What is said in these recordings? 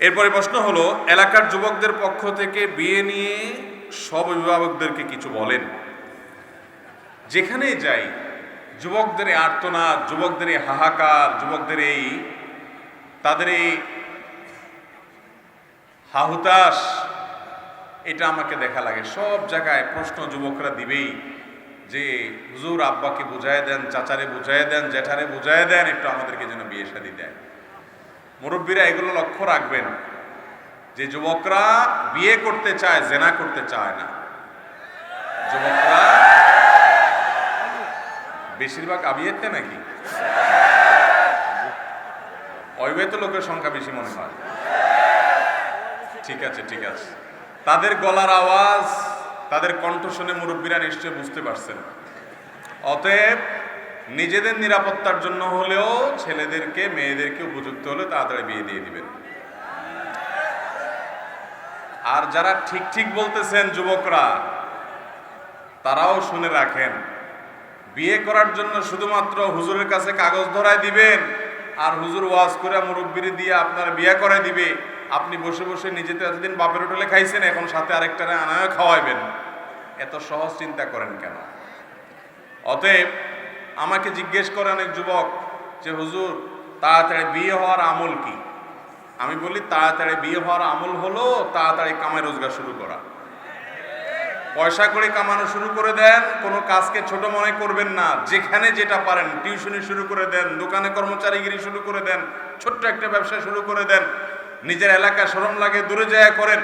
এরপরে প্রশ্ন হলো, এলাকার যুবকদের পক্ষ থেকে বিয়ে নিয়ে সব অভিভাবকদেরকে কিছু বলেন। যেখানেই যাই, যুবকদের এই আর্তনাদ, যুবকদের এই হাহাকার, যুবকদের এই, তাদের এই হাহুতাস এটা আমাকে দেখা লাগে। সব জায়গায় প্রশ্ন যুবকরা দিবেই যে, হুজুর, আব্বাকে বুঝায় দেন, চাচারে বুঝায় দেন জ্যাঠারে বুঝায় দেন, একটু আমাদেরকে যেন বিয়ে শাদী দেয় মুরব্বীরা এগুলো লক্ষ্য রাখবেন। যে যুবকরা বিয়ে করতে চায়, জেনা করতে চায় না। যুবকরা বেশিরভাগ আবিয়েতে নাকি? অবিবাহিত লোকের সংখ্যা বেশি মনে হয়। ঠিক আছে ঠিক আছে। তাদের গলার আওয়াজ, তাদের কণ্ঠ শুনে মুরব্বীরা নিশ্চয় বুঝতে পারছেন। অতএব নিজেদের নিরাপত্তার জন্য হলেও ছেলেদেরকে, মেয়েদেরকে উপযুক্ত হলে তাড়াতাড়ি বিয়ে দিয়ে দিবেন। আর যারা ঠিক ঠিক বলতেছেন যুবকরা, তারাও শুনে রাখেন, বিয়ে করার জন্য শুধুমাত্র হুজুরের কাছে কাগজ ধরায় দিবেন, আর হুজুর ওয়াজ করে মুরব্বির দিয়ে আপনার বিয়ে করে দিবে। আপনি বসে বসে নিজেতে এতদিন বাপের হোটেলে খাইছেন, এখন সাথে আরেকটারে আনায় খাওয়াইবেন। এত সহজ চিন্তা করেন কেন? অতএব আমাকে জিজ্ঞেস করে অনেক যুবক যে, হুজুর, তাড়াতাড়ি বিয়ে হওয়ার আমল কি? আমি বলি, তাড়াতাড়ি বিয়ে হওয়ার আমল হলো তাড়াতাড়ি কামাই রোজগার শুরু করা। পয়সা করে কামানো শুরু করে দেন, কোনো কাজকে ছোট মনে করবেন না। যেখানে যেটা পারেন, টিউশনি শুরু করে দেন, দোকানে কর্মচারীগিরি শুরু করে দেন, ছোট্ট একটা ব্যবসা শুরু করে দেন। নিজের এলাকা সরম লাগে, দূরে যায় করেন,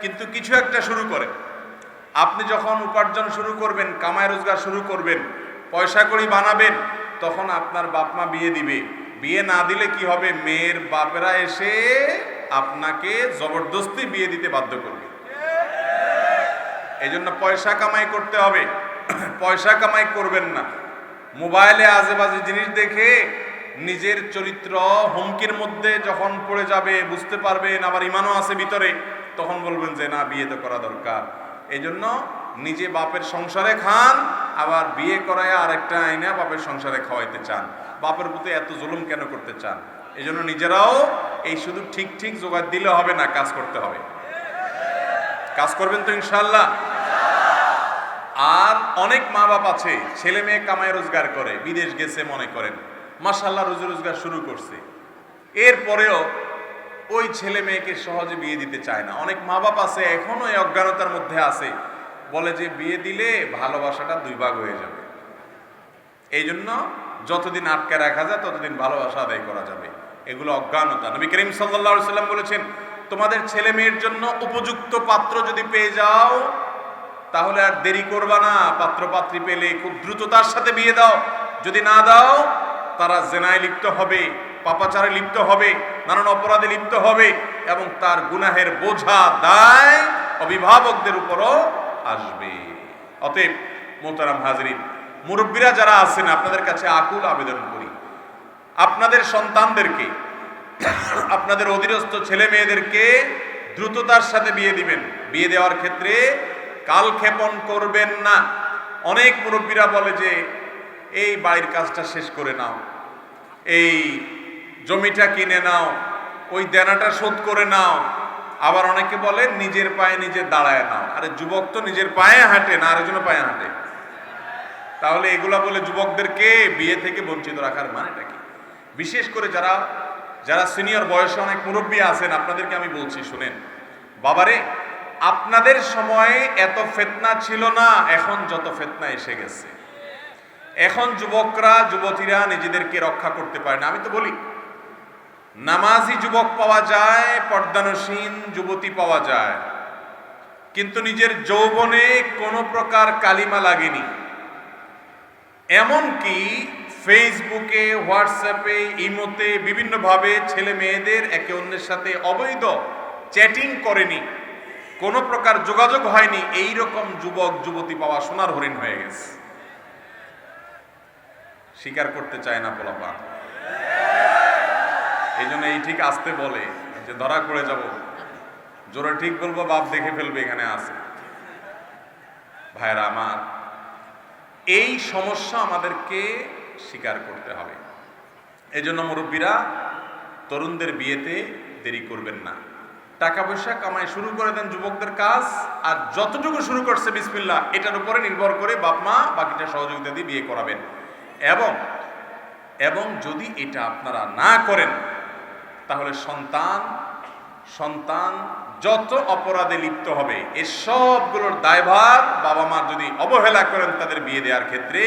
কিন্তু কিছু একটা শুরু করেন। আপনি যখন উপার্জন শুরু করবেন, কামাই রোজগার শুরু করবেন পয়সা করি বানাবেন, তখন আপনার বাপ মা বিয়ে দিবে। বিয়ে না দিলে কি হবে? মেয়ের বাপেরা এসে আপনাকে জবরদস্তি বিয়ে দিতে বাধ্য করবে। এই জন্য পয়সা কামাই করতে হবে। পয়সা কামাই করবেন না। মোবাইলে আজেবাজে জিনিস দেখে নিজের চরিত্র হুমকির মধ্যে যখন পড়ে যাবে, বুঝতে পারবেন, আবার ইমানও আছে ভিতরে, তখন বলবেন যে, না, বিয়ে তো করা দরকার। এই জন্য নিজে বাপের সংসারে খান, আবার বিয়ে করায় আরেকটা আইনা বাপের সংসারে খাওয়াইতে চান। বাপের প্রতি এত জুলুম কেন করতে চান? এই জন্য নিজেরাও এই শুধু ঠিক ঠিক জোগাড় দিলে হবে না, কাজ করতে হবে। কাজ করবেন তো ইনশাল্লাহ আর অনেক মা বাপ আছে, ছেলে মেয়ে কামাই রোজগার করে, বিদেশ গেছে মনে করেন। মাসাল্লাহ রোজি রোজগার শুরু করছে। এরপরেও ওই ছেলে মেয়েকে সহজে বিয়ে দিতে চায় না। অনেক মা বাপ আছে, এখনও অজ্ঞানতার মধ্যে আছে। বলে যে বিয়ে দিলে ভালোবাসাটা দুই ভাগ হয়ে যাবে। এই জন্য যতদিন আটকে রাখা যায়, ততদিন ভালোবাসা আদায় করা যাবে। এগুলো অজ্ঞানতা। নবী করিম সাল্লাহ সাল্লাম বলেছেন, তোমাদের ছেলে মেয়ের জন্য উপযুক্ত পাত্র যদি পেয়ে যাও, তাহলে আর দেরি করবা না। পাত্র পাত্রী পেলে খুব দ্রুততার সাথে বিয়ে দাও। যদি না দাও, তারা জেনায় লিপ্ত হবে, পাপাচারে লিপ্ত হবে, নানান অপরাধে লিপ্ত হবে এবং তার গুনাহের বোঝা দায় অভিভাবকদের উপরও আসবে। অতএব মোতারাম হাজরিন, মুরব্বীরা যারা আছেন, আপনাদের কাছে আকুল আবেদন করি। আপনাদের সন্তানদেরকে, আপনাদের অধীনস্থ ছেলে মেয়েদেরকে দ্রুততার সাথে বিয়ে দিবেন। বিয়ে দেওয়ার ক্ষেত্রে কালক্ষেপণ করবেন না। অনেক মুরব্বীরা বলে যে, এই বাড়ির কাজটা শেষ করে নাও। এই জমিটা কিনে নাও। ওই দেনাটা শোধ করে নাও। আবার অনেকে বলে, নিজের পায়ে নিজে দাঁড়ায় নাও। আরে, যুবক তো নিজের পায়ে হাঁটে না, আরেকজনের পায়ে হাঁটে। তাহলে এগুলা বলে যুবকদেরকে বিয়ে থেকে বঞ্চিত রাখার মানেটা কি? বিশেষ করে যারা যারা সিনিয়র বয়সে অনেক মুরব্বী আছেন, আপনাদেরকে আমি বলছি, শুনেন। বাবারে, আপনাদের সময়ে এত ফেতনা ছিল না, এখন যত ফেতনা এসে গেছে। এখন যুবকরা, যুবতীরা নিজেদেরকে রক্ষা করতে পারে না। আমি তো বলি নামাজি যুবক পাওয়া যায়, পর্দানসীন যুবতী পাওয়া যায়। কিন্তু নিজের যৌবনে কোনো প্রকার কালিমা লাগেনি। এমনকি ফেসবুকে, হোয়াটসঅ্যাপে, ইমোতে বিভিন্নভাবে ছেলে মেয়েদের একে অন্যের সাথে অবৈধ চ্যাটিং করেনি। কোনো প্রকার যোগাযোগ হয়নি। এই রকম যুবক, যুবতী পাওয়া সোনার হরিণ হয়ে গেছে। স্বীকার করতে চায় না পোলাপা এই জন্য এই ঠিক আসতে বলে যে ধরা করে যাব। জোরে ঠিক বলব, বাপ দেখে ফেলবে এখানে আছে। ভাইরা আমার, এই সমস্যা আমাদেরকে স্বীকার করতে হবে। এই জন্য মুরব্বীরা, তরুণদের বিয়েতে দেরি করবেন না। টাকা পয়সা কামাই শুরু করে দেন যুবকদের কাজ, আর যতটুকু শুরু করছে বিসমিল্লাহ, এটার উপরে নির্ভর করে বাপ মা বাকিটা সহযোগিতা দিয়ে বিয়ে করাবেন। এবং এবং যদি এটা আপনারা না করেন তাহলে সন্তান সন্তান যত অপরাধে লিপ্ত হবে, এ সবগুলোর দায়ভার বাবা মা যদি অবহেলা করেন তাদের বিয়ে দেওয়ার ক্ষেত্রে,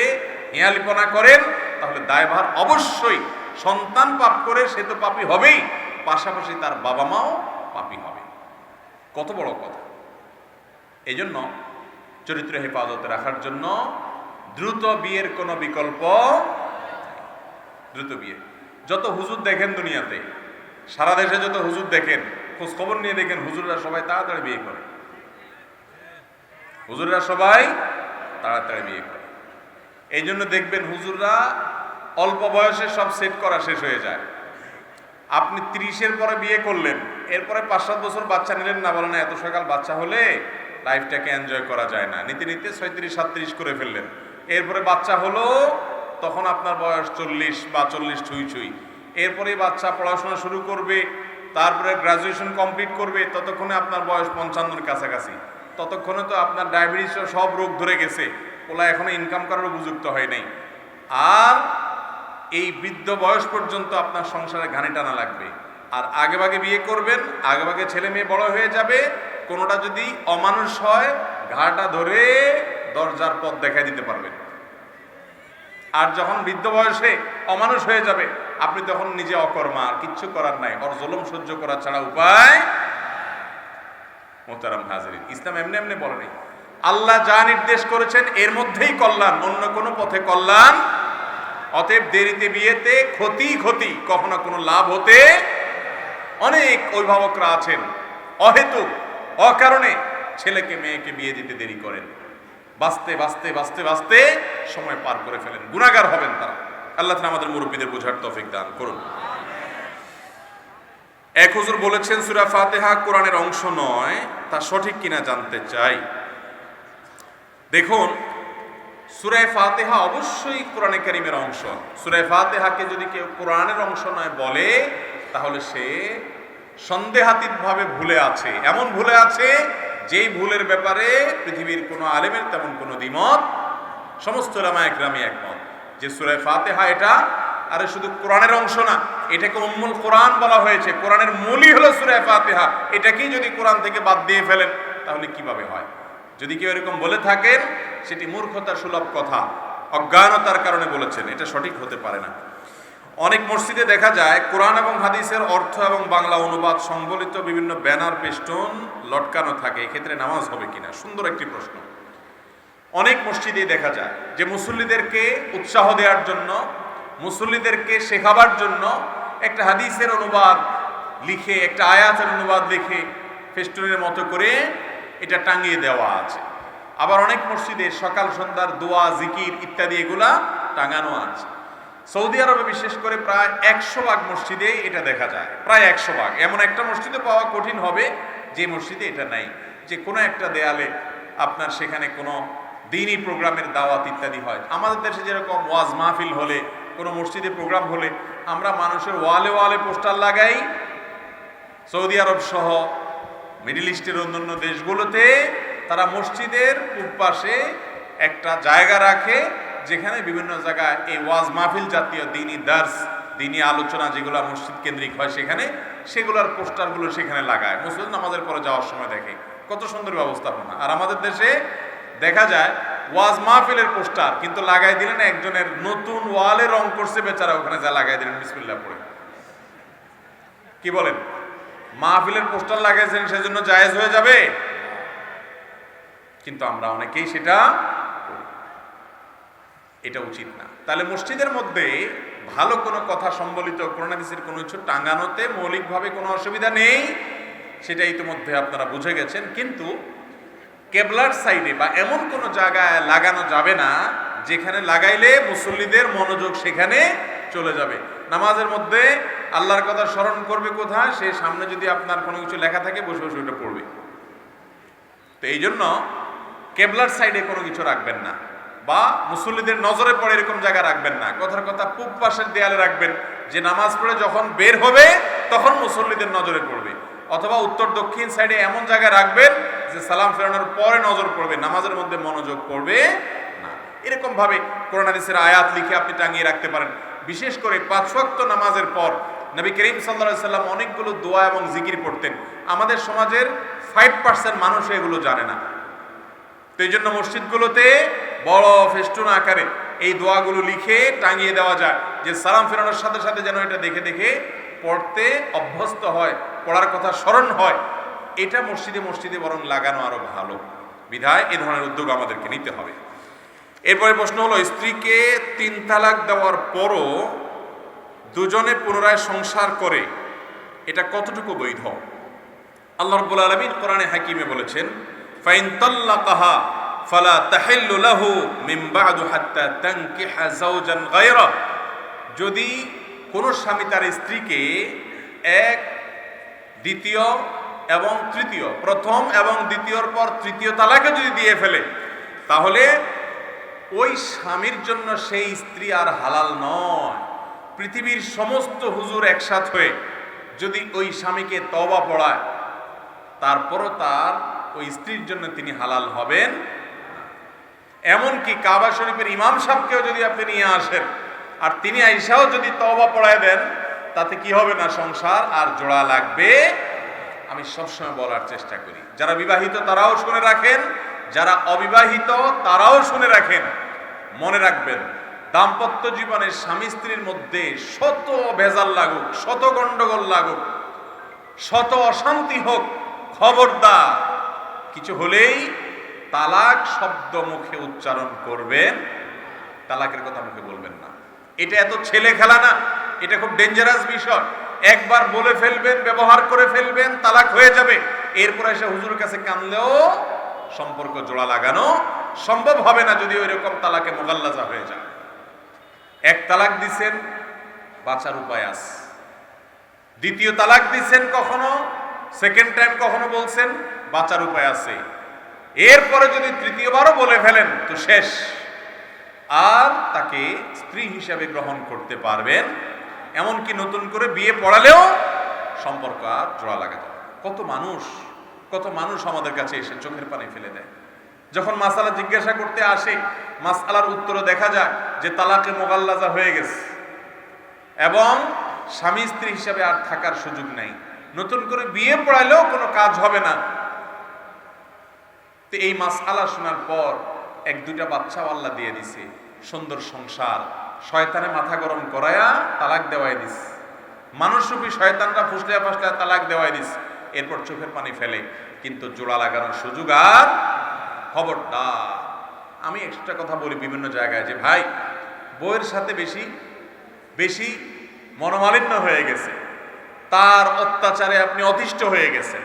হেয়ালিপনা করেন, তাহলে দায়ভার অবশ্যই সন্তান পাপ করে, সে তো পাপি হবেই। পাশাপাশি তার বাবা মাও পাপি হবে। কত বড় কথা। এই জন্য চরিত্র হেফাজতে রাখার জন্য দ্রুত বিয়ের কোনো বিকল্প দ্রুত বিয়ে। যত হুজুর দেখেন দুনিয়াতে সারা দেশে যত হুজুর দেখেন খোঁজ খবর নিয়ে দেখেন, হুজুররা সবাই তাড়াতাড়ি বিয়ে করে। হুজুররা সবাই তাড়াতাড়ি বিয়ে করে। এই জন্য দেখবেন হুজুররা অল্প বয়সে সব সেট করা শেষ হয়ে যায়। আপনি ত্রিশের পরে বিয়ে করলেন, এরপরে পাঁচ সাত বছর বাচ্চা নিলেন না, বলেন এত সকাল বাচ্চা হলে লাইফটাকে এনজয় করা যায় না। নিতে নিতে ছয়ত্রিশ, সাতত্রিশ করে ফেললেন। এরপরে বাচ্চা হলো, তখন আপনার বয়স চল্লিশ বা চল্লিশ ছুঁই ছুঁই এরপরে বাচ্চা পড়াশোনা শুরু করবে, তারপরে গ্রাজুয়েশন কমপ্লিট করবে, ততক্ষণে আপনার বয়স পঞ্চান্নর কাছাকাছি। ততক্ষণে তো আপনার ডায়াবেটিস সব রোগ ধরে গেছে ওলা এখনও ইনকাম করার উপযুক্ত হয় নাই। আর এই বৃদ্ধ বয়স পর্যন্ত আপনার সংসারে ঘানি টানা লাগবে। আর আগেভাগে বিয়ে করবেন আগেভাগে ছেলে মেয়ে বড় হয়ে যাবে, কোনোটা যদি অমানুষ হয়, ঘাটা ধরে দরজার পথ দেখাই দিতে পারবেন। আর যখন বৃদ্ধ বয়সে অমানুষ হয়ে যাবে, আপনি তখন নিজে অকর্মা, আর কিচ্ছু করার নাই। ওর জলম সহ্য করা ছাড়া উপায় মোতারাম হাজিরিন। ইসলাম এমনি এমনি বলেনি আল্লাহ যা নির্দেশ করেছেন, এর মধ্যেই কল্যাণ, অন্য কোনো পথে কল্যাণ। অতএব দেরিতে, বিয়েতে ক্ষতি ক্ষতি, কখনো কোনো লাভ হতে অনেক অভিভাবকরা আছেন। অহেতুক, অকারণে ছেলেকে, মেয়েকে বিয়ে দিতে দেরি করেন। বাঁচতে বাঁচতে বাঁচতে বাঁচতে সময় পার করে ফেলেন। গুণাগার হবেন তারা। আল্লাহ তাআলা আমাদের মুরব্বীদের বোঝার তৌফিক দান করুন। এক হুজুর বলেছেন, সুরা ফাতেহা কোরআনের অংশ নয়, তা সঠিক কিনা জানতে চাই। দেখুন সুরায় ফাতেহা অবশ্যই কোরআনে কারিমের অংশ। সুরায় ফাতেহাকে যদি কেউ কোরআনের অংশ নয় বলে, তাহলে সে সন্দেহাতীতভাবে ভুলে আছে। এমন ভুলে আছে যেই ভুলের ব্যাপারে পৃথিবীর কোনো আলেমের তেমন কোনো দ্বিমত, সমস্ত রামা একরামই একমত। যে সুরায় ফাতেহা এটা, আরে শুধু কোরআনের অংশ না, এটাকে উম্মুল কোরআন বলা হয়েছে। কোরআনের মূলই হলো সুরায় ফাতেহা। এটাকেই যদি কোরআন থেকে বাদ দিয়ে ফেলেন, তাহলে কীভাবে হয়? যদি কেউ এরকম বলে থাকেন, সেটি মূর্খতা সুলভ কথা। অজ্ঞানতার কারণে বলেছেন, এটা সঠিক হতে পারে না। অনেক মসজিদে দেখা যায়, কোরআন এবং হাদিসের অর্থ এবং বাংলা অনুবাদ সংবলিত বিভিন্ন ব্যানার পেস্টন লটকানো থাকে। এক্ষেত্রে নামাজ হবে কিনা? সুন্দর একটি প্রশ্ন। অনেক মসজিদে দেখা যায় যে মুসল্লিদেরকে উৎসাহ দেওয়ার জন্য, মুসল্লিদেরকে শেখাবার জন্য একটা হাদিসের অনুবাদ লিখে, একটা আয়াতের অনুবাদ লিখে ফেস্টুনের মতো করে এটা টাঙিয়ে দেওয়া আছে। আবার অনেক মসজিদে সকাল, সন্ধ্যার দোয়া, জিকির ইত্যাদি এগুলা টাঙানো আছে। সৌদি আরবে বিশেষ করে প্রায় একশো ভাগ মসজিদে এটা দেখা যায়। প্রায় একশো ভাগ। এমন একটা মসজিদে পাওয়া কঠিন হবে যে মসজিদে এটা নাই। যে কোনো একটা দেয়ালে আপনার সেখানে কোনো দিনই প্রোগ্রামের দাওয়াত ইত্যাদি হয়। আমাদের দেশে যেরকম ওয়াজ মাহফিল হলে, কোনো মসজিদে প্রোগ্রাম হলে, আমরা মানুষের ওয়ালে ওয়ালে পোস্টার লাগাই। সৌদি আরব সহ মিডিল ইস্টের অন্যান্য দেশগুলোতে তারা মসজিদের পাশে একটা জায়গা রাখে। যেখানে বিভিন্ন জায়গায় এই ওয়াজ মাহফিল জাতীয় দিনই দার্স দিনই আলোচনা যেগুলো মসজিদ কেন্দ্রিক হয় সেখানে, সেগুলোর পোস্টারগুলো সেখানে লাগায়। মুসলিম নামাজের পরে যাওয়ার সময় দেখে। কত সুন্দর ব্যবস্থাপনা। আর আমাদের দেশে দেখা যায়, ওয়াজ মাহফিলের পোস্টার কিন্তু লাগাই দিলেন একজনের নতুন ওয়ালে রং করছে বেচারা, ওখানে যা লাগাই দিলেন, বিসমিল্লাহ পড়ে। কি বলেন? মাহফিলের পোস্টার লাগাইছেন, সেজন্য জায়েজ হয়ে যাবে? কিন্তু আমরা অনেকেই সেটা। এটা উচিত না। তাহলে মসজিদের মধ্যে ভালো কোনো কথা সম্বলিত করোনাদিসের কোনো কিছু টাঙ্গানোতে মৌলিকভাবে কোনো অসুবিধা নেই, সেটা ইতিমধ্যে আপনারা বুঝে গেছেন। কিন্তু কেবলার সাইডে বা এমন কোনো জায়গায় লাগানো যাবে না, যেখানে লাগাইলে মুসল্লিদের মনোযোগ সেখানে চলে যাবে। নামাজের মধ্যে আল্লাহর কথা স্মরণ করবে কোথায়? সে সামনে যদি আপনার কোনো কিছু লেখা থাকে, বসে বসে ওটা পড়বে। তো এই জন্য কেবলার সাইডে কোনো কিছু রাখবেন না। বা মুসল্লিদের নজরে পড়ে এরকম জায়গা রাখবেন না। কথার কথা পূব পাশের দেয়ালে রাখবেন যে নামাজ পড়ে যখন বের হবে, তখন মুসল্লিদের নজরে পড়বে। অথবা উত্তর দক্ষিণ সাইডে এমন জায়গায় রাখবেন যে সালাম ফেরানোর পরে নজর পড়বে, নামাজের মধ্যে মনোযোগ পড়বে না। এরকম ভাবে কোরআন হাদিসের আয়াত লিখে আপনি টাঙিয়ে রাখতে পারেন। বিশেষ করে পাঁচ ওয়াক্ত নামাজের পর নবী করিম সাল্লা সাল্লাম অনেকগুলো দোয়া এবং জিকির পড়তেন। আমাদের সমাজের ফাইভ পার্সেন্ট মানুষ এগুলো জানে না। তো এই জন্য মসজিদগুলোতে বড় ফেস্টুন আকারে এই দোয়াগুলো লিখে টাঙিয়ে দেওয়া যায় যে সালাম ফেরানোর সাথে সাথে যেন এটা দেখে দেখে পড়তে অভ্যস্ত হয়, পড়ার কথা স্মরণ হয়। এটা মসজিদে মসজিদে বরং লাগানো আরও ভালো। বিধায় এ ধরনের উদ্যোগ আমাদেরকে নিতে হবে। এরপরে প্রশ্ন হলো, স্ত্রীকে তিন তালাক দেওয়ার পরও দুজনে পুনরায় সংসার করে, এটা কতটুকু বৈধ? আল্লাহ রাব্বুল আলামিন কোরআনে হাকিমে বলেছেন, ফাইন তাল্লাকাহা ফালা তাহিল্লু লাহু মিন বা'দু হাত্তা তানকিহা যদি কোন স্বামী তার স্ত্রীকে এক, দ্বিতীয় এবং তৃতীয়, প্রথম এবং দ্বিতীয়র পর তৃতীয় তালাকে যদি দিয়ে ফেলে, তাহলে ওই স্বামীর জন্য সেই স্ত্রী আর হালাল নয়। পৃথিবীর সমস্ত হুজুর একসাথ হয়ে যদি ওই স্বামীকে তবা পড়ায়, তারপরও তার ওই স্ত্রীর জন্য তিনি হালাল হবেন। এমনকি কাবা শরীফের ইমাম সাহেবকেও যদি আপনি নিয়ে আসেন, আর তিনি আইসাও যদি তবা পড়ায় দেন, তাতে কি হবে না সংসার? আর জোড়া লাগবে? আমি সবসময় বলার চেষ্টা করি। যারা বিবাহিত তারাও শুনে রাখেন, যারা অবিবাহিত তারাও শুনে রাখেন। মনে রাখবেন, দাম্পত্য জীবনে স্বামী স্ত্রীর মধ্যে শত ভেজাল লাগুক, শত গন্ডগোল লাগুক, শত অশান্তি হোক, খবরদার। কিছু হলেই তালাক শব্দ মুখে উচ্চারণ করবেন তালাকের কথা মুখে বলবেন না। এটা এত ছেলে খেলা না, এটা খুব ডেঞ্জারাস বিষয়। একবার বলে ফেলবেন, ব্যবহার করে ফেলবেন, তালাক হয়ে যাবে। এরপর এসে হুজুরের কাছে কানলেও সম্পর্ক জোড়া লাগানো সম্ভব হবে না যদি ওই রকম তালাকে মোগাল্লাজা হয়ে যায়। এক তালাক দিছেন, বাঁচার উপায় আছে। দ্বিতীয় তালাক দিছেন কখনো সেকেন্ড টাইম কখনো বলছেন, বাঁচার উপায় আছে। এরপরে যদি তৃতীয়বারও বলে ফেলেন, তো শেষ। আর তাকে স্ত্রী হিসাবে গ্রহণ করতে পারবেন, এমনকি নতুন করে বিয়ে পড়ালেও সম্পর্ক আর জোড়া লাগা কত মানুষ কত মানুষ আমাদের কাছে এসে চোখের পানি ফেলে দেয়। যখন মাসালা জিজ্ঞাসা করতে আসে, মাসালার উত্তরও দেখা যায় যে তালাকে মোগাল্লাজা হয়ে গেছে। এবং স্বামী স্ত্রী হিসাবে আর থাকার সুযোগ নাই। নতুন করে বিয়ে পড়াইলেও কোনো কাজ হবে না। তো এই মাসালা শোনার পর এক দুইটা বাচ্চাও আল্লাহ দিয়ে দিছে। সুন্দর সংসার। শয়তানে মাথা গরম করায়া তালাক দেওয়াই দিস। মানুষ মানুষরূপী শয়তানরা ফুসলিয়া ফাসলিয়া তালাক দেওয়াই দিস। এরপর চোখের পানি ফেলে। কিন্তু জোড়া লাগানোর সুযোগ আর খবরদার আমি এক্সট্রা কথা বলি বিভিন্ন জায়গায় যে, ভাই বইয়ের সাথে বেশি বেশি মনোমালিন্য হয়ে গেছে। তার অত্যাচারে আপনি অতিষ্ঠ হয়ে গেছেন।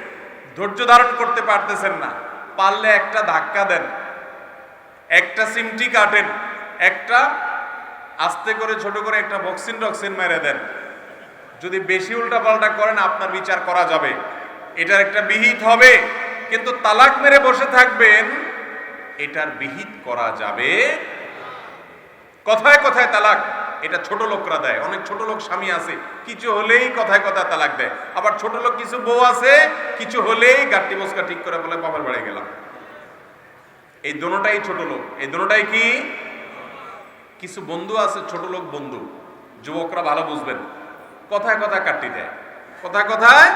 ধৈর্য ধারণ করতে পারতেছেন না। পারলে একটা ধাক্কা দেন, একটা সিমটি কাটেন, একটা আস্তে করে ছোট করে একটা বক্সিন টক্সিন মেরে দেন। যদি বেশি উল্টাপাল্টা করেন, আপনার বিচার করা যাবে। এটার একটা বিহিত হবে, কিন্তু তালাক মেরে বসে থাকবেন, এটার বিহিত করা যাবে। কথায় কথায় তালাক। এটা ছোট লোকরা দেয়। অনেক ছোট লোক স্বামী আছে, কিছু হলেই কথায় কথায় তালাক দেয়। আবার ছোট লোক কিছু বউ আছে, কিছু হলেই গাট্টি বসকা ঠিক করে বলে, বাবার বাড়ি গেলাম। এই দোনোটাই ছোট লোক। এই দোনোটাই কি? কিছু বন্ধু আছে, ছোট লোক বন্ধু। যুবকরা ভালো বুঝবেন। কথায় কথায় কাটটি দেয়। কথায় কথায়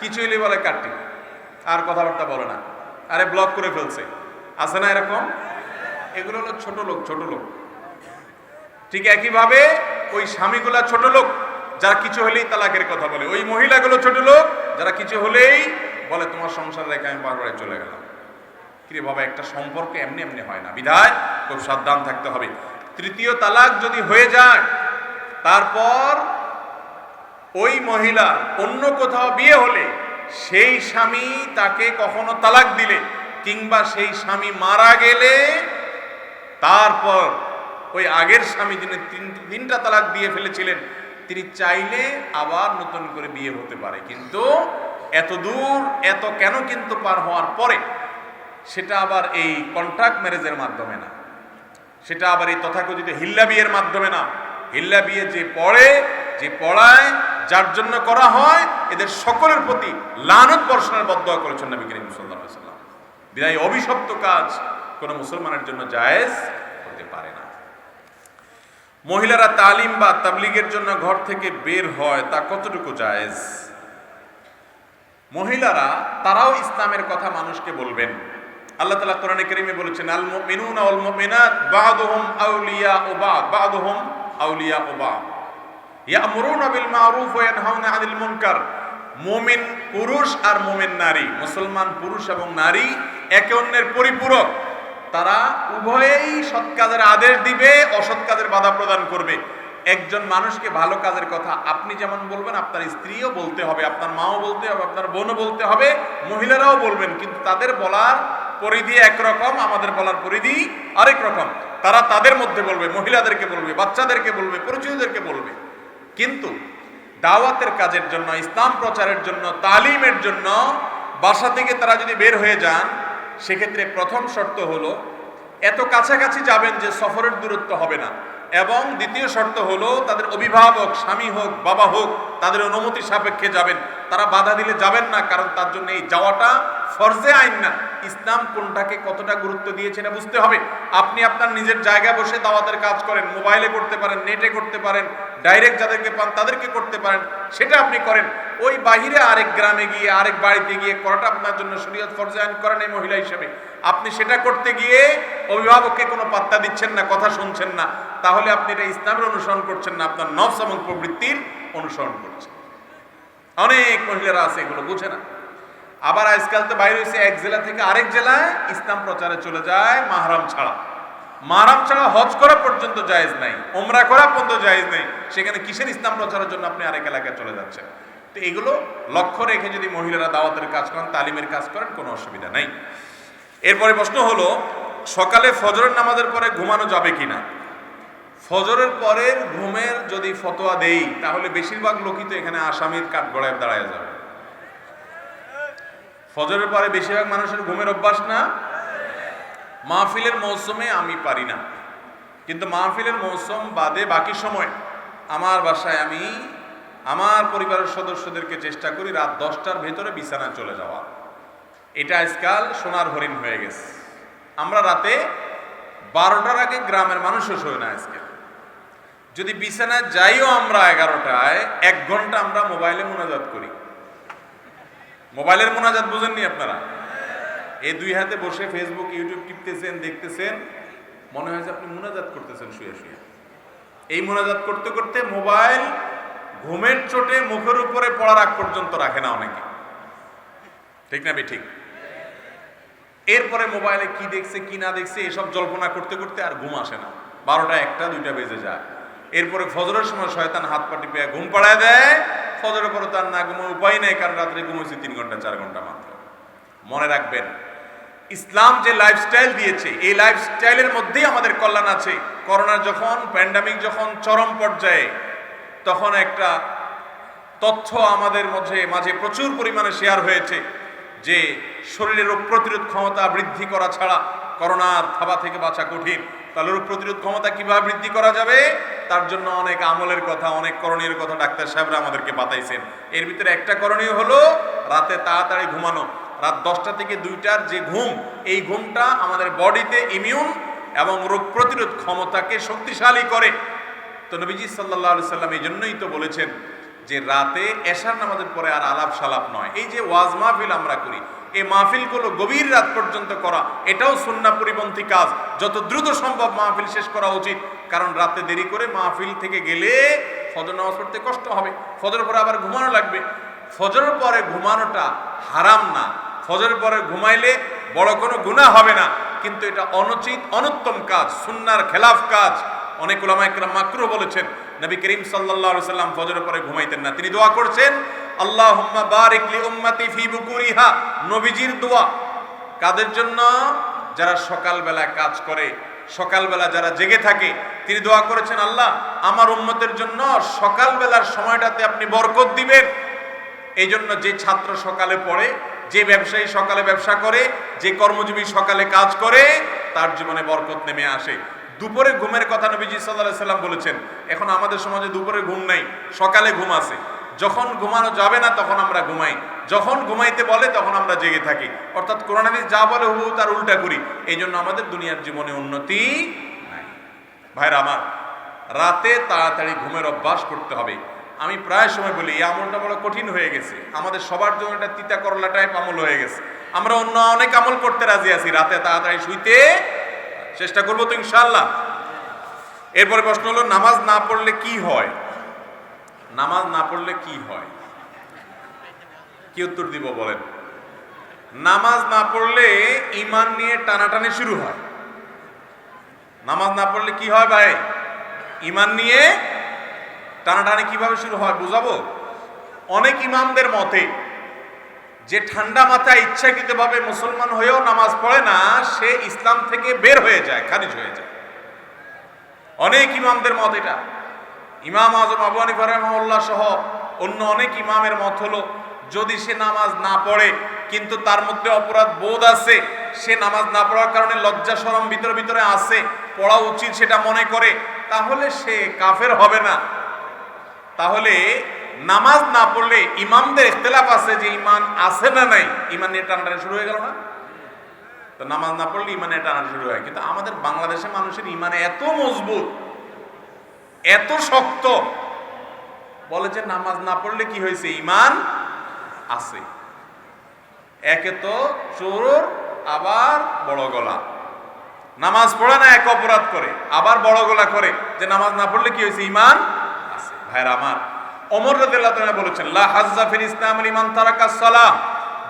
কিছু হলে বলে কাটটি। আর কথাবার্তা বলে না। আরে ব্লক করে ফেলছে। আছে না এরকম? এগুলো হলো ছোট লোক ছোট লোক। ঠিক একইভাবে ওই স্বামীগুলা ছোট লোক, যারা কিছু হলেই তালাকের কথা বলে। ওই মহিলাগুলো ছোট লোক, যারা কিছু হলেই বলে, তোমার সংসার রেখে আমি বারবারে চলে গেলাম। কিরে বাবা, একটা সম্পর্ক এমনি এমনি হয় না। বিধায় খুব সাবধান থাকতে হবে। তৃতীয় তালাক যদি হয়ে যায়, তারপর ওই মহিলা অন্য কোথাও বিয়ে হলে, সেই স্বামী তাকে কখনো তালাক দিলে, কিংবা সেই স্বামী মারা গেলে, তারপর ওই আগের স্বামী যিনি তিন- তিনটা তালাক দিয়ে ফেলেছিলেন, তিনি চাইলে আবার নতুন করে বিয়ে হতে পারে। কিন্তু এত দূর, এত কেন কিন্তু পার হওয়ার পরে সেটা আবার এই কন্ট্রাক্ট ম্যারেজের মাধ্যমে না। সেটা আবার এই তথাকথিত হিল্লা বিয়ের মাধ্যমে না। হিল্লা বিয়ে যে পড়ে, যে পড়ায়, যার জন্য করা হয়, এদের সকলের প্রতি লানত বর্ষণের বদ্ধ করেছেন করিম সাল্লাল্লাহু সাল্লাম বিদায় অভিশপ্ত কাজ কোনো মুসলমানের জন্য জায়েজ হতে পারে না। মহিলারা তালিম বা তাবলিগের জন্য ঘর থেকে বের হয়, তা কতটুকু জায়েজ? মহিলারা, তারাও ইসলামের কথা মানুষকে বলবেন। আল্লাহ তালা কোরআনে কারিমে বলেছেন, আল মুমিনুনা ওয়াল মুমিনাত বা'দুহুম আউলিয়া ও বা'দ বা'দুহুম আউলিয়া ও বা'দ ইয়ামুরুনা বিল মারুফ ওয়া ইয়ানহাউনা আনিল মুনকার। মুমিন পুরুষ আর মুমিন নারী, মুসলমান পুরুষ এবং নারী একে অন্যের পরিপূরক। তারা উভয়েই সৎ কাজের আদেশ দিবে, অসৎ কাজের বাধা প্রদান করবে। একজন মানুষকে ভালো কাজের কথা আপনি যেমন বলবেন, আপনার স্ত্রীও বলতে হবে, আপনার মাও বলতে হবে, আপনার বোনও বলতে হবে, মহিলারাও বলবেন, কিন্তু তাদের বলার পরিধি একরকম, আমাদের বলার পরিধি আরেক রকম। তারা তাদের মধ্যে বলবে, মহিলাদেরকে বলবে, বাচ্চাদেরকে বলবে পরিচয়দেরকে বলবে। কিন্তু দাওয়াতের কাজের জন্য, ইসলাম প্রচারের জন্য, তালিমের জন্য, বাসা থেকে তারা যদি বের হয়ে যান সেক্ষেত্রে প্রথম শর্ত হলো, এত কাছাকাছি যাবেন যে সফরের দূরত্ব হবে না। এবং দ্বিতীয় শর্ত হলো, তাদের অভিভাবক, স্বামী হোক, বাবা হোক, তাদের অনুমতি সাপেক্ষে যাবেন। তারা বাধা দিলে যাবেন না, কারণ তার জন্য এই যাওয়াটা ফরজে আইন না। ইসলাম কোনটাকে কতটা গুরুত্ব দিয়েছে এটা বুঝতে হবে। আপনি আপনার নিজের জায়গায় বসে দাওয়াতের কাজ করেন, মোবাইলে করতে পারেন, নেটে করতে পারেন, ডাইরেক্ট যাদেরকে পান তাদেরকে করতে পারেন, সেটা আপনি করেন। ওই বাহিরে আরেক গ্রামে গিয়ে, আরেক বাড়িতে গিয়ে করাটা আপনার জন্য শরীয়ত ফরজে আইন করেন এই মহিলা হিসেবে। আপনি সেটা করতে গিয়ে অভিভাবককে কোনো পাত্তা দিচ্ছেন না, কথা শুনছেন না, তাহলে আপনি এটা ইসলামের অনুসরণ করছেন না, আপনার নফস এবং প্রবৃত্তির অনুসরণ করছেন। অনেক মহিলারা আছে এগুলো বুঝে না। আবার আজকাল তো বাইরে হয়েছে এক জেলা থেকে আরেক জেলায় ইসলাম প্রচারে চলে যায় মাহারাম ছাড়া। মাহারাম ছাড়া হজ করা পর্যন্ত জায়েজ নাই ওমরা করা পর্যন্ত জায়েজ নেই। সেখানে কিসের ইসলাম প্রচারের জন্য আপনি আরেক এলাকায় চলে যাচ্ছেন? তো এগুলো লক্ষ্য রেখে যদি মহিলারা দাওয়াতের কাজ করেন, তালিমের কাজ করেন, কোনো অসুবিধা নাই। এরপরে প্রশ্ন হলো, সকালে ফজরের নামাজের পরে ঘুমানো যাবে কিনা? ফজরের পরের ঘুমের যদি ফতোয়া দেই, তাহলে বেশিরভাগ লোকই তো এখানে আসামির কাঠগড়ায় দাঁড়ায় যাবে। ফজরের পরে বেশিরভাগ মানুষের ঘুমের অভ্যাস না? মাহফিলের মৌসুমে আমি পারি না। কিন্তু মাহফিলের মৌসুম বাদে বাকি সময় আমার বাসায় আমি আমার পরিবারের সদস্যদেরকে চেষ্টা করি রাত দশটার ভেতরে বিছানায় চলে যাওয়া। এটা আজকাল সোনার হরিণ হয়ে গেছে। আমরা রাতে বারোটার আগে গ্রামের মানুষও শোয় না আজকে। যদি বিছানায় যাইও আমরা এগারোটায়, এক ঘণ্টা আমরা মোবাইলে মোনাজাত করি। মোবাইলের মোনাজাত বোঝেননি আপনারা? এই দুই হাতে বসে ফেসবুক ইউটিউব টিপতেছেন, দেখতেছেন, মনে হয় যে আপনি মোনাজাত করতেছেন শুয়ে শুয়ে। এই মোনাজাত করতে করতে মোবাইল ঘুমের চোটে মুখের উপরে পড়ার আগ পর্যন্ত রাখে না অনেকে। ঠিক না ঠিক এরপরে মোবাইলে কি দেখছে, কি না দেখছে, এসব জল্পনা করতে করতে আর ঘুম আসে না। বারোটা একটা, দুইটা বেজে যায়। এরপরে ফজরের সময় শয়তান হাত পাটি পেয়ে ঘুম পাড়ায় দেয়। ফজরের পরে তার না ঘুমোর উপায় নেই, কারণ রাত্রে ঘুমোচ্ছে তিন ঘণ্টা, চার ঘণ্টা মাত্র। মনে রাখবেন, ইসলাম যে লাইফস্টাইল দিয়েছে, এই লাইফস্টাইলের মধ্যেই আমাদের কল্যাণ আছে। করোনা যখন প্যান্ডামিক যখন চরম পর্যায়ে তখন একটা তথ্য আমাদের মধ্যে, মাঝে প্রচুর পরিমাণে শেয়ার হয়েছে যে শরীরের রোগ প্রতিরোধ ক্ষমতা বৃদ্ধি করা ছাড়া করোনার থাবা থেকে বাঁচা কঠিন। তাহলে রোগ প্রতিরোধ ক্ষমতা কীভাবে বৃদ্ধি করা যাবে? তার জন্য অনেক আমলের কথা, অনেক করণীয় কথা ডাক্তার সাহেবরা আমাদেরকে বাতাইছেন। এর ভিতরে একটা করণীয় হলো রাতে তাড়াতাড়ি ঘুমানো। রাত দশটা থেকে দুইটার যে ঘুম, এই ঘুমটা আমাদের বডিতে ইমিউন এবং রোগ প্রতিরোধ ক্ষমতাকে শক্তিশালী করে। তো নবীজি সাল্লাহ সাল্লাম এই জন্যই তো বলেছেন যে রাতে এশার নামাজের পরে আর আলাপ সালাপ নয়। এই যে ওয়াজ মাহফিল আমরা করি, এই মাহফিলগুলো গভীর রাত পর্যন্ত করা, এটাও সুন্না পরিপন্থী কাজ। যত দ্রুত সম্ভব মাহফিল শেষ করা উচিত, কারণ রাতে দেরি করে মাহফিল থেকে গেলে ফজর নামাজ পড়তে কষ্ট হবে ফজর পরে আবার ঘুমানো লাগবে। ফজরের পরে ঘুমানোটা হারাম না, ফজরের পরে ঘুমাইলে বড় কোনো গুণা হবে না, কিন্তু এটা অনুচিত, অনুত্তম কাজ সুন্নার খেলাফ কাজ। অনেক ওলামাইকরাম মাকরু বলেছেন, নবী করিম সাল্লাল্লাহু আলাইহি সাল্লাম ফজরের পরে ঘুমাইতেন না। তিনি দোয়া করছেন, আল্লাহুম্মা বারিক লি উম্মতি ফি বুকুরিহা। নবীজির দোয়া। কাদের জন্য? যারা সকালবেলা কাজ করে, সকালবেলা যারা জেগে থাকে, তিনি দোয়া করেছেন, আল্লাহ, আমার উম্মতের জন্য সকালবেলার সময়টাতে আপনি বরকত দিবেন। এই জন্য যে ছাত্র সকালে পড়ে, যে ব্যবসায়ী সকালে ব্যবসা করে, যে কর্মজীবী সকালে কাজ করে, তার জীবনে বরকত নেমে আসে। দুপুরে ঘুমের কথা নবীজি সাল্লাহ সাল্লাম বলেছেন। এখন আমাদের সমাজে দুপুরে ঘুম নাই, সকালে ঘুম আছে। যখন ঘুমানো যাবে না, তখন আমরা ঘুমাই। যখন ঘুমাইতে বলে, তখন আমরা জেগে থাকি। অর্থাৎ কোরআন হাদিস যা বলে, হু তার উল্টা করি। এই জন্য আমাদের দুনিয়ার জীবনে উন্নতি নাই। ভাইরা আমার, রাতে তাড়াতাড়ি ঘুমের অভ্যাস করতে হবে। আমি প্রায় সময় বলি, এই আমলটা বড় কঠিন হয়ে গেছে। আমাদের সবার জন্য এটা তিতা করলা টাইপ আমল হয়ে গেছে। আমরা অন্য অনেক আমল করতে রাজি আছি, রাতে তাড়াতাড়ি শুইতে চেষ্টা করব তো ইনশাল্লাহ এরপরে প্রশ্ন হলো, নামাজ না পড়লে কি হয়? নামাজ না পড়লে কি হয়? কি উত্তর দিব বলেন? নামাজ না পড়লে ইমান নিয়ে টানাটানি শুরু হয়। নামাজ না পড়লে কি হয় ভাই? ইমান নিয়ে টানাটানি কীভাবে শুরু হয় বুঝাবো? অনেক ইমামদের মতে যে ঠান্ডা মাথায় ইচ্ছাকৃতভাবে মুসলমান হয়েও নামাজ পড়ে না, সে ইসলাম থেকে বের হয়ে যায়, খারিজ হয়ে যায়। অনেক ইমামদের মত এটা। ইমাম আজম আবু হানিফা রহমাল্লাহ সহ অন্য অনেক ইমামের মত হলো, যদি সে নামাজ না পড়ে, কিন্তু তার মধ্যে অপরাধ বোধ আছে, সে নামাজ না পড়ার কারণে লজ্জা শরম ভিতরে ভিতরে আছে, পড়া উচিত সেটা মনে করে, তাহলে সে কাফের হবে না। তাহলে নামাজ না পড়লে ইমামদের ইখতলাফ আছে যে ইমান আছে না নাই, ইমান নিয়ে শুরু হয়ে গেল না? তো নামাজ না পড়লে ইমানে টানা শুরু হয়। কিন্তু আমাদের বাংলাদেশের মানুষের ইমানে এত মজবুত, এত শক্ত, বলে যে নামাজ না পড়লে কি হয়েছে? ইমান আছে। একে তো চোর আবার বড় গলা। নামাজ পড়ে না, এক অপরাধ করে, আবার বড় গলা করে, যে নামাজ না পড়লে কি হয়েছে? ইমান আছে। ভাইরা আমার অমর রাদিয়াল্লাহু বলেছেন, লা হাজ্জা ফিল ইসলাম লিমান তারাকা সালাহ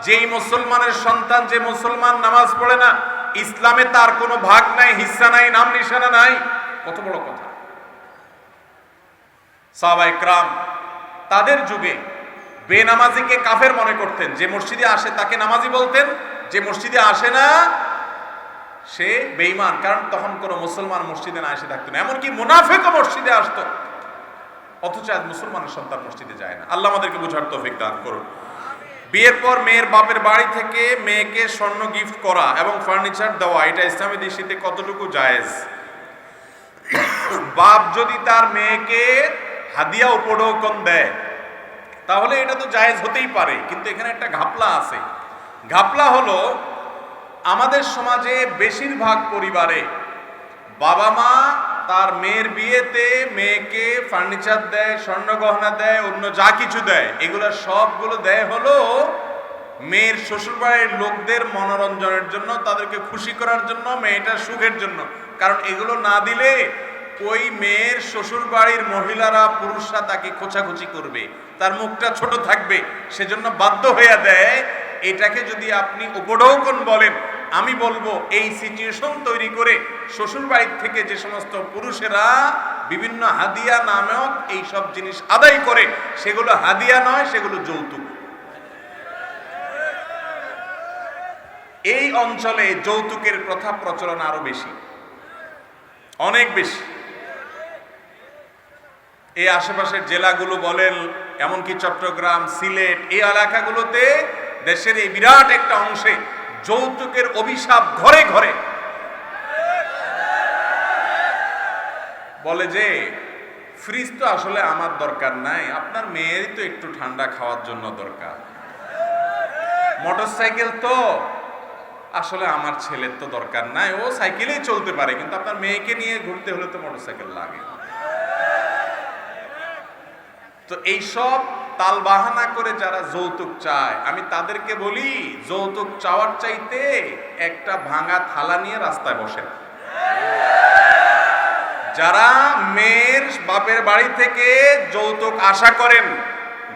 যেই মুসলমানের সন্তান, যে মুসলমান নামাজ পড়ে না, ইসলামে তার কোনো ভাগ নাই হিস্সা নাই, নাম নিশানা নাই। কত বড় কথা। সাহাবায়ে ক্রাম তাদের যুগে বেনামাজিকে কাফের মনে করতেন। যে মসজিদে আসে তাকে নামাজি বলতেন, যে মসজিদে আসে না, সে বেঈমান। কারণ তখন কোনো মুসলমান মসজিদে না এসে থাকতো না। এমনকি মুনাফেকও মসজিদে আসতো। অথচ আজ মুসলমানের সন্তান মসজিদে যায় না। আল্লাহ আমাদেরকে বোঝার তৌফিক দান করুন। বিয়ের পর মেয়ের বাপের বাড়ি থেকে মেয়েকে স্বর্ণ গিফট করা এবং ফার্নিচার দেওয়া, এটা ইসলামী দৃষ্টিতে কতটুকু জায়েজ? বাপ যদি তার মেয়েকে হাদিয়া উপঢৌকন দেয়, তাহলে এটা তো জায়েজ হতেই পারে, কিন্তু এখানে একটা ঘাপলা আছে। ঘাপলা হলো, আমাদের সমাজে বেশিরভাগ পরিবারে বাবা মা তার মেয়ের বিয়েতে মেয়েকে ফার্নিচার দেয় স্বর্ণ গহনা দেয়, অন্য যা কিছু দেয়, এগুলো সবগুলো দেয় হলো মেয়ের শ্বশুরবাড়ির লোকদের মনোরঞ্জনের জন্য, তাদেরকে খুশি করার জন্য, মেয়েটার সুখের জন্য। কারণ এগুলো না দিলে ওই মেয়ের শ্বশুর বাড়ির মহিলারা, পুরুষরা তাকে খোঁচাখুচি করবে, তার মুখটা ছোট থাকবে, সেজন্য বাধ্য হইয়া দেয়। এটাকে যদি আপনি উপঢৌকন বলেন আমি বলব, এই সিচুয়েশন তৈরি করে শ্বশুর বাড়ির থেকে যে সমস্ত পুরুষেরা বিভিন্ন হাদিয়া নামক এই সব জিনিস আদায় করে, সেগুলো হাদিয়া নয়, সেগুলো যৌতুক। এই অঞ্চলে যৌতুকের প্রথা প্রচলন আরও বেশি, অনেক বেশি। এই আশেপাশের জেলাগুলো বলেন, এমনকি চট্টগ্রাম, সিলেট, এই এলাকাগুলোতে দেশের এই বিরাট একটা অংশে যৌতুকের অভিশাপ ঘরে ঘরে। বলে যে, ফ্রিজ তো আসলে আমার দরকার নাই, আপনার মেয়েরই তো একটু ঠান্ডা খাওয়ার জন্য দরকার। মোটরসাইকেল তো আসলে আমার ছেলের তো দরকার নাই, ও সাইকেলেই চলতে পারে, কিন্তু আপনার মেয়েকে নিয়ে ঘুরতে হলে তো মোটরসাইকেল লাগে। তো এইসব তাল বাহানা করে যারা যৌতুক চায়, আমি তাদেরকে বলি, যৌতুক চাওয়ার চাইতে একটা ভাঙা থালা নিয়ে রাস্তায় বসেন। যারা মেয়ের বাপের বাড়ি থেকে যৌতুক আশা করেন,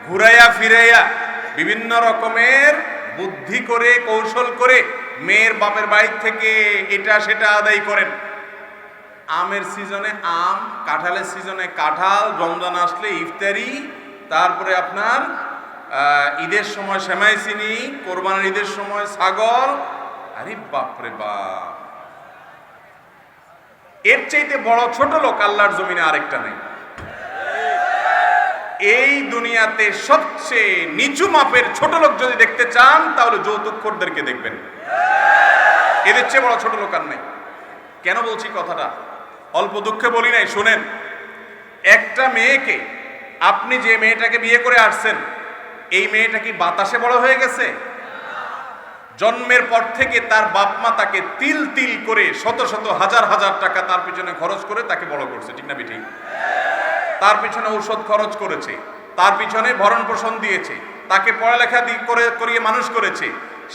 ঘুরাইয়া ফিরাইয়া বিভিন্ন রকমের বুদ্ধি করে, কৌশল করে মেয়ের বাপের বাড়ি থেকে এটা সেটা আদায় করেন। আমের সিজনে আম, কাঁঠালের সিজনে কাঁঠাল, রমজান আসলে ইফতারি তারপরে আপনার ঈদের সময় সেমাই চিনি কোরবানের ঈদের সময় ছাগল। আরে বাপরে বাপ। এর চাইতে বড় ছোট লোক আল্লাহর জমিনে আরেকটা নেই। এই দুনিয়াতে সবচেয়ে নিচু মাপের ছোট লোক যদি দেখতে চান, তাহলে যৌতুকখোরদেরকে দেখবেন। এদের চেয়ে বড় ছোট লোক আর নেই। কেন বলছি কথাটা? অল্প দুঃখে বলি নাই, শোনেন। একটা মেয়েকে আপনি যে মেয়েটাকে বিয়ে করে আসছেন, এই মেয়েটা কি বাতাসে বড় হয়ে গেছে? জন্মের পর থেকে তার বাপ মা তাকে তিল তিল করে শত শত হাজার হাজার টাকা তার পিছনে খরচ করে তাকে বড় করছে, ঠিক না ঠিক তার পিছনে ঔষধ খরচ করেছে, তার পিছনে ভরণ পোষণ দিয়েছে, তাকে পড়ালেখা করে, করিয়ে মানুষ করেছে।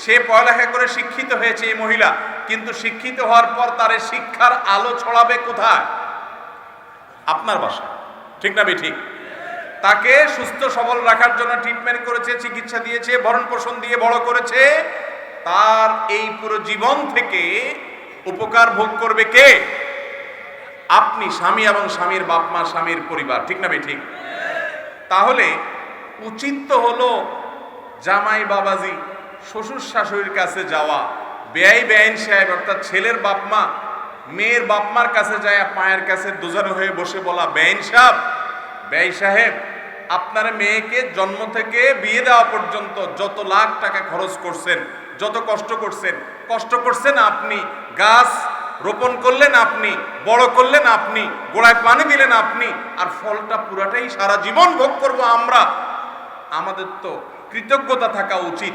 সে পড়ালেখা করে শিক্ষিত হয়েছে এই মহিলা, কিন্তু শিক্ষিত হওয়ার পর তার শিক্ষার আলো ছড়াবে কোথায়? আপনার বাসা ঠিক না ঠিক তাকে সুস্থ, সবল রাখার জন্য ট্রিটমেন্ট করেছে, চিকিৎসা দিয়েছে ভরণ পোষণ দিয়ে বড় করেছে। তার এই পুরো জীবন থেকে উপকার ভোগ করবে কে? আপনি, স্বামী এবং স্বামীর বাপ মা, স্বামীর পরিবার, ঠিক না ঠিক? তাহলে উচিত তো হলো জামাই বাবাজি, শ্বশুর শাশুড়ির কাছে যাওয়া, বেআই বেআইন সাহেব, অর্থাৎ ছেলের বাপ মা, মেয়ের বাপ মার কাছে যায় পায়ের কাছে দুজানো হয়ে বসে বলা বেআইন সাহেব ব্যয় সাহেব, আপনার মেয়েকে জন্ম থেকে বিয়ে দেওয়া পর্যন্ত যত লাখ টাকা খরচ করছেন, যত কষ্ট করছেন কষ্ট করছেন আপনি, গাছ রোপণ করলেন আপনি, বড় করলেন আপনি, গোড়ায় পানি দিলেন আপনি, আর ফলটা পুরাটাই সারা জীবন ভোগ করব আমরা। আমাদের তো কৃতজ্ঞতা থাকা উচিত।